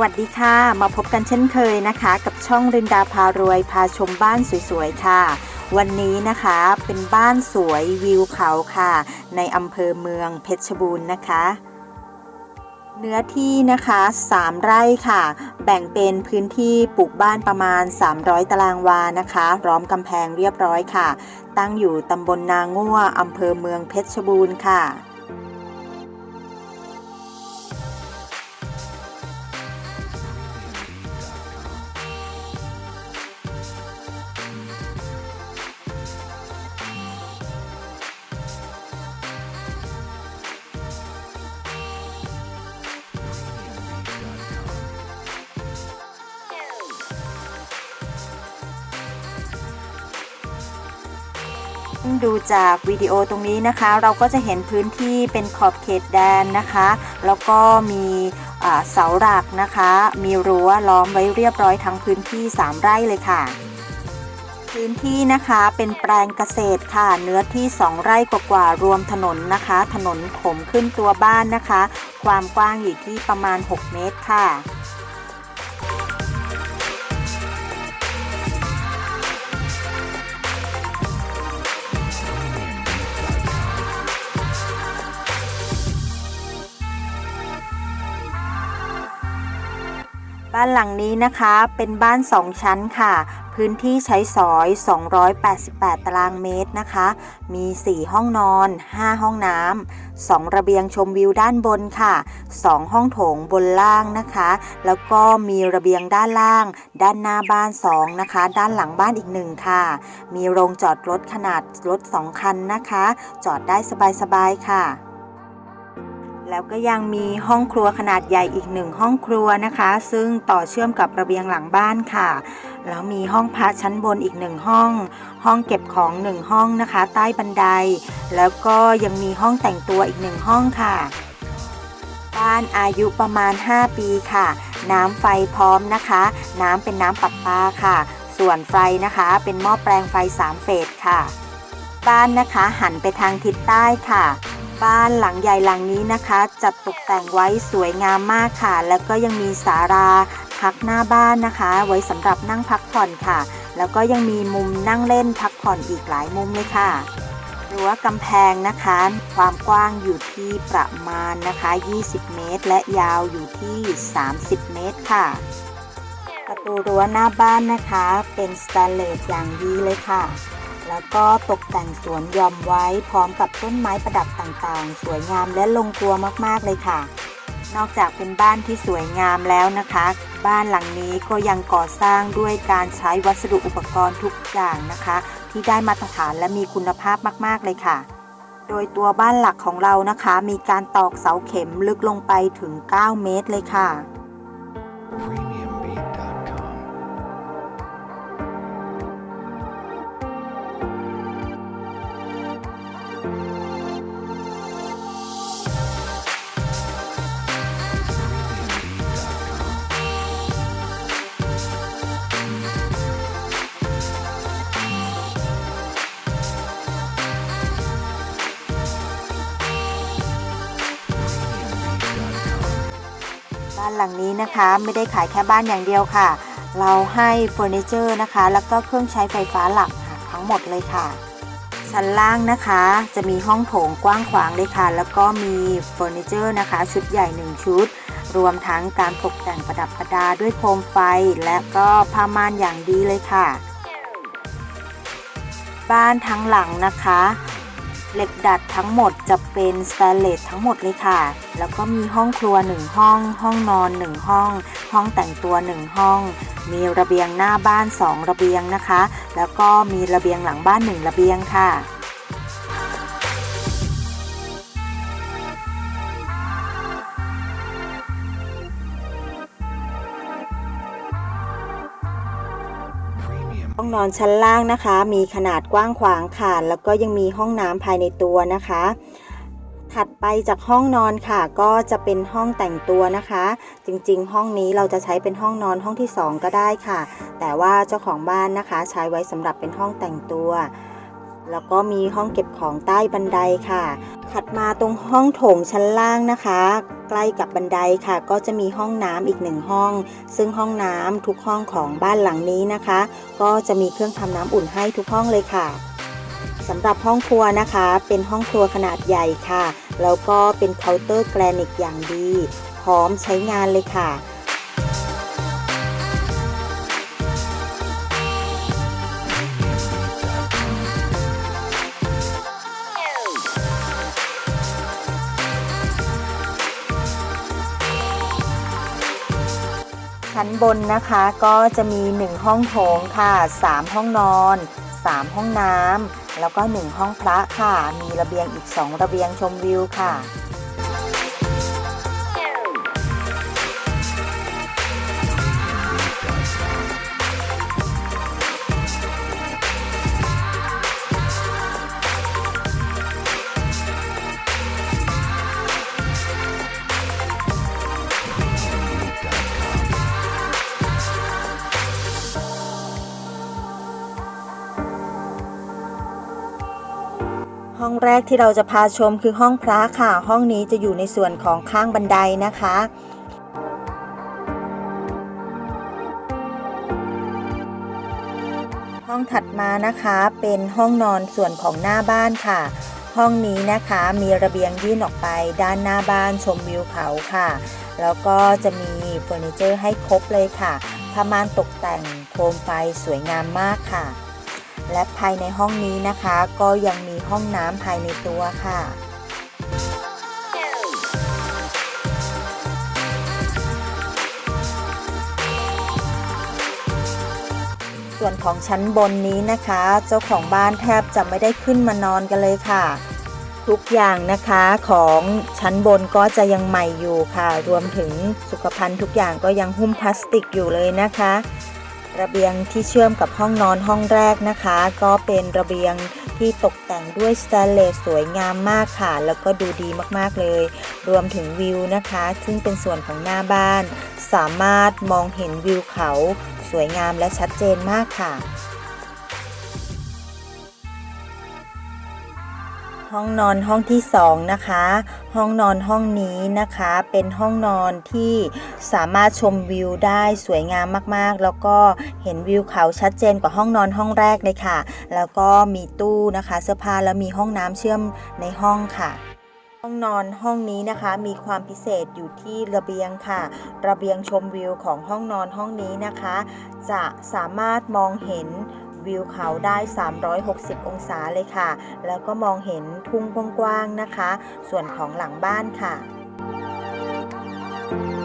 วัสดีค่ะ มาพบกันเช่นเคยนะคะ กับช่องรินดาพารวยพาชมบ้านสวยๆค่ะ วันนี้นะคะเป็นบ้านสวยวิวเขาค่ะ ในอำเภอเมืองเพชรบูรณ์นะคะ เนื้อที่นะคะ 3 ไร่ค่ะ แบ่งเป็นพื้นที่ปลูกบ้านประมาณ 300 ตารางวานะคะล้อมกำแพงเรียบร้อยค่ะ ตั้งอยู่ตำบลนางั่วอำเภอเมืองเพชรบูรณ์ค่ะ ดูจากวิดีโอตรงนี้นะคะ เราก็จะเห็นพื้นที่เป็นขอบเขตแดนนะคะ แล้วก็มีเสาหลักนะคะ มีรั้วล้อมไว้เรียบร้อยทั้งพื้นที่ 3 ไร่เลยค่ะ พื้นที่นะคะเป็นแปลงเกษตรค่ะ เนื้อที่ 2 ไร่กว่ารวมถนนนะคะ ถนนถมขึ้นตัวบ้านนะคะ ความกว้างอยู่ที่ประมาณ 6 เมตรค่ะ บ้านหลังนี้นะคะเป็นบ้าน2ชั้นค่ะ พื้นที่ใช้สอย 288 ตารางเมตรนะคะ มี 4 ห้องนอน 5 ห้องน้ำ 2 ระเบียงชมวิวด้านบนค่ะ 2 ห้องโถงบนล่างนะคะ แล้วก็มีระเบียงด้านล่าง ด้านหน้าบ้าน 2 นะคะ ด้านหลังบ้านอีก 1 ค่ะ มีโรงจอดรถขนาดรถ 2 คันนะคะ จอดได้สบายๆค่ะ แล้วก็ยังมีห้องครัวขนาดใหญ่อีกหนึ่งห้องครัวนะคะ ซึ่งต่อเชื่อมกับระเบียงหลังบ้านค่ะ แล้วมีห้องพักชั้นบนอีกหนึ่งห้อง ห้องเก็บของหนึ่งห้องนะคะ ใต้บันได แล้วก็ยังมีห้องแต่งตัวอีกหนึ่งห้องค่ะ บ้านอายุประมาณ 5 ปีค่ะ น้ำไฟพร้อมนะคะ น้ำเป็นน้ำปับปาค่ะ ส่วนไฟนะคะ เป็นหม้อแปลงไฟ 3 เฟสค่ะ บ้านนะคะหันไปทางทิศใต้ค่ะ บ้านหลังใหญ่หลังนี้นะคะ จัดตกแต่งไว้สวยงามมากค่ะ แล้วก็ยังมีศาลาพักหน้าบ้านนะคะ ไว้สำหรับนั่งพักผ่อนค่ะ แล้วก็ยังมีมุมนั่งเล่นพักผ่อนอีกหลายมุมเลยค่ะรั้วกำแพงนะคะ ความกว้างอยู่ที่ประมาณนะคะ 20 เมตร และยาวอยู่ที่ 30 เมตรค่ะ ประตูรั้วหน้าบ้านนะคะ เป็นสแตนเลสอย่างดีเลยค่ะ แล้วก็ตกแต่งสวนยอมไว้พร้อมกับต้นไม้ประดับต่างๆ สวยงามและลงตัวมากๆเลยค่ะ นอกจากเป็นบ้านที่สวยงามแล้วนะคะ บ้านหลังนี้ก็ยังก่อสร้างด้วยการใช้วัสดุอุปกรณ์ทุกอย่างนะคะ ที่ได้มาตรฐานและมีคุณภาพมากๆเลยค่ะ โดยตัวบ้านหลักของเรานะคะ มีการตอกเสาเข็มลึกลงไปถึง 9 เมตรเลยค่ะ บ้านหลังนี้นะคะไม่ได้ขายแค่บ้านอย่างเดียวค่ะ เราให้เฟอร์นิเจอร์นะคะ แล้วก็เครื่องใช้ไฟฟ้าหลักทั้งหมดเลยค่ะ ชั้นล่างนะคะจะมีห้องโถงกว้างขวางเลยค่ะ แล้วก็มีเฟอร์นิเจอร์นะคะ ชุดใหญ่ 1 ชุด รวมทั้งการตกแต่งประดับประดาด้วยโคมไฟ และก็ผ้าม่านอย่างดีเลยค่ะ บ้านทั้งหลังนะคะ เหล็กดัดทั้งหมดจะเป็นสแตนเลสทั้งหมดเลยค่ะ แล้วก็มีห้องครัว 1 ห้อง ห้องนอน 1 ห้อง ห้องแต่งตัว 1 ห้อง มีระเบียงหน้าบ้าน 2 ระเบียงนะคะ แล้วก็มีระเบียงหลังบ้าน 1 ระเบียงค่ะ ห้องนอนชั้นล่างนะคะ มีขนาดกว้างขวางค่ะ แล้วก็ยังมีห้องน้ำภายในตัวนะคะ ถัดไปจากห้องนอนค่ะ ก็จะเป็นห้องแต่งตัวนะคะ จริงๆ ห้องนี้เราจะใช้เป็นห้องนอนห้องที่ 2 ก็ได้ค่ะ แต่ว่าเจ้าของบ้านนะคะ ใช้ไว้สำหรับเป็นห้องแต่งตัว แล้วก็มีห้องเก็บของใต้บันไดค่ะ ถัดมาตรงห้องโถงชั้นล่างนะคะ ใกล้กับบันไดค่ะ ก็จะมีห้องน้ำอีกหนึ่งห้อง ซึ่งห้องน้ำทุกห้องของบ้านหลังนี้นะคะ ก็จะมีเครื่องทำน้ำอุ่นให้ทุกห้องเลยค่ะสำหรับห้องครัวนะคะ เป็นห้องครัวขนาดใหญ่ค่ะ แล้วก็เป็นเคาน์เตอร์แกรนิตอย่างดี พร้อมใช้งานเลยค่ะ ชั้นบนนะคะก็จะมี 1 ห้องโถงค่ะ 3 ห้องนอน 3 ห้องน้ำแล้วก็ 1 ห้องพระค่ะ มีระเบียงอีก 2 ระเบียงชมวิวค่ะ องแรกที่เราจะพาชมคือห้องพระค่ะ ห้องนี้จะอยู่ในส่วนของข้างบันไดนะคะ ห้องถัดมานะคะเป็นห้องนอนส่วนของหน้าบ้านค่ะ ห้องนี้นะคะมีระเบียงยื่นออกไปด้านหน้าบ้านชมวิวเขาค่ะ แล้วก็จะมีเฟอร์นิเจอร์ให้ครบเลยค่ะผ้าม่านตกแต่งโคมไฟสวยงามมากค่ะ และภายในห้องนี้นะคะ ก็ยังมีห้องน้ำภายในตัวค่ะส่วนของชั้นบนนี้นะคะ เจ้าของบ้านแทบจะไม่ได้ขึ้นมานอนกันเลยค่ะ ทุกอย่างนะคะของชั้นบนก็จะยังใหม่อยู่ค่ะ รวมถึงสุขภัณฑ์ทุกอย่างก็ยังหุ้มพลาสติกอยู่เลยนะคะ ระเบียงที่เชื่อมกับห้องนอนห้องแรกนะคะ ก็เป็นระเบียงที่ตกแต่งด้วยสแตนเลสสวยงามมากค่ะ แล้วก็ดูดีมากๆเลย รวมถึงวิวนะคะ ซึ่งเป็นส่วนของหน้าบ้าน สามารถมองเห็นวิวเขา สวยงามและชัดเจนมากค่ะ ห้องนอนห้องที่สองนะคะ ห้องนอนห้องนี้นะคะ เป็นห้องนอนที่สามารถชมวิวได้สวยงามมากๆ แล้วก็เห็นวิวเขาชัดเจนกว่าห้องนอนห้องแรกเลยค่ะ แล้วก็มีตู้นะคะเสื้อผ้าแล้วมีห้องน้ำเชื่อมในห้องค่ะห้องนอนห้องนี้นะคะมีความพิเศษอยู่ที่ระเบียงค่ะ ระเบียงชมวิวของห้องนอนห้องนี้นะคะ จะสามารถมองเห็น วิวเขาได้ 360 องศาเลยค่ะ แล้วก็มองเห็นทุ่งกว้างๆนะคะ ส่วนของหลังบ้านค่ะต่อ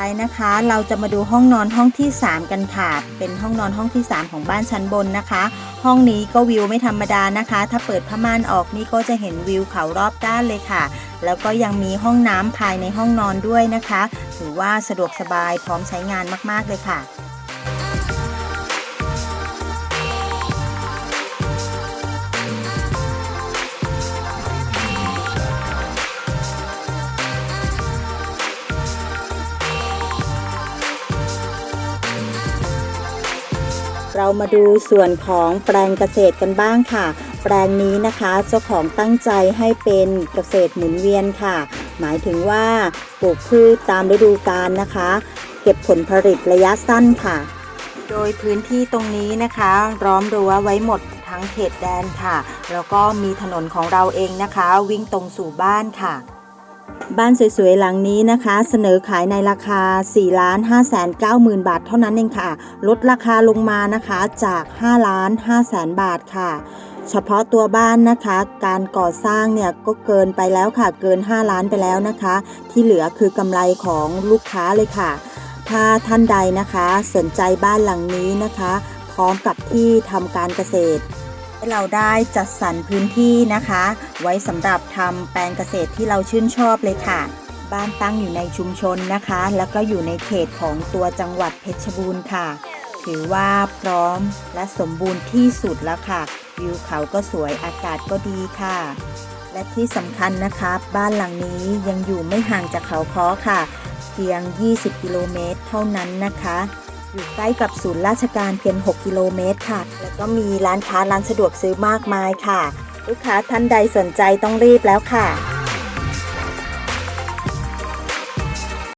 ไปนะคะ เราจะมาดูห้องนอนห้องที่ 3 กันค่ะ เป็นห้องนอนห้องที่ 3 ของบ้านชั้นบนนะคะ ห้องนี้ก็วิวไม่ธรรมดานะคะ ถ้าเปิดผ้าม่านออกนี่ก็จะเห็นวิวเขารอบด้านเลยค่ะ แล้วก็ยังมีห้องน้ำภายในห้องนอนด้วยนะคะ ถือว่าสะดวกสบายพร้อมใช้งานมากๆเลยค่ะ เรามาดูส่วนของแปลงเกษตรกันบ้างค่ะ แปลงนี้นะคะเจ้าของตั้งใจให้เป็นเกษตรหมุนเวียนค่ะ หมายถึงว่าปลูกพืชตามฤดูกาลนะคะ เก็บผลผลิตระยะสั้นค่ะ โดยพื้นที่ตรงนี้นะคะล้อมรั้วไว้หมดทั้งเขตแดนค่ะ แล้วก็มีถนนของเราเองนะคะ วิ่งตรงสู่บ้านค่ะ บ้านสวยๆหลังนี้นะคะ เสนอขายในราคา 4 ล้าน5แสน9หมื่นบาทเท่านั้นเองค่ะ ลดราคาลงมานะคะจาก 5 ล้าน5แสนบาทค่ะ เฉพาะตัวบ้านนะคะ การก่อสร้างเนี่ยก็เกินไปแล้วค่ะ เกิน 5 ล้านไปแล้วนะคะ ที่เหลือคือกำไรของลูกค้าเลยค่ะ ถ้าท่านใดนะคะ สนใจบ้านหลังนี้นะคะ พร้อมกับที่ทำการเกษตร เราได้จัดสรรพื้นที่นะคะ ไว้สำหรับทำแปลงเกษตรที่เราชื่นชอบเลยค่ะ บ้านตั้งอยู่ในชุมชนนะคะ แล้วก็อยู่ในเขตของตัวจังหวัดเพชรบูรณ์ค่ะ ถือว่าพร้อมและสมบูรณ์ที่สุดแล้วค่ะ วิวเขาก็สวยอากาศก็ดีค่ะ และที่สำคัญนะคะ บ้านหลังนี้ยังอยู่ไม่ห่างจากเขาค้อค่ะ เพียง 20 กิโลเมตรเท่านั้นนะคะ อยู่ใกล้กับศูนย์ราชการเพียง 6 กิโลเมตรค่ะ แล้วก็มีร้านค้าร้านสะดวกซื้อมากมายค่ะ ลูกค้าท่านใดสนใจต้องรีบแล้วค่ะ